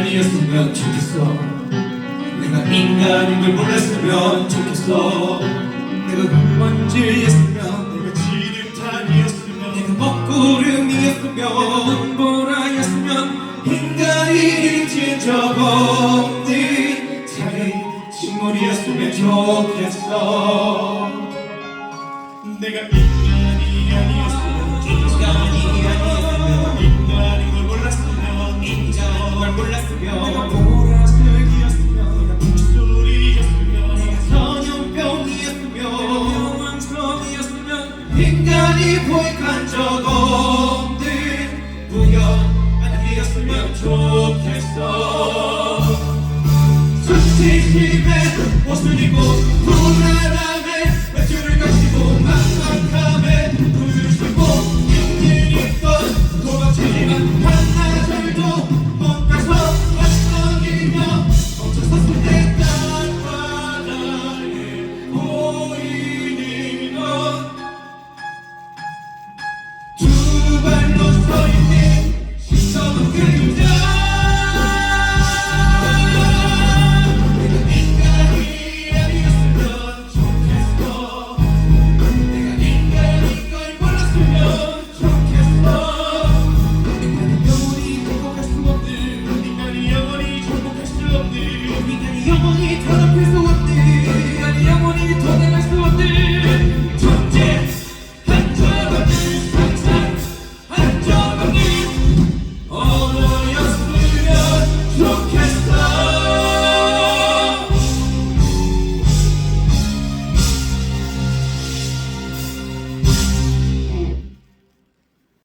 인간이었으면 좋겠어. 내가 인간인 걸 몰랐으면 좋겠어. 내가 흙먼지였으면 내가 지름탄이었으면 내가 먹구름이었으면 눈보라였으면 인간이 잊은 적 없는 작은 식물이었으면 좋겠어. 내가 인간이 아니었으면 인간이 인간이 보이간 적 없는 무연한이었으면 좋겠어. 수치심에 옷을 입고 불안함에 외출을 가시고 막막함에 불을 쓰고 힘들었던 도망치지만 하나 둘도 know you need.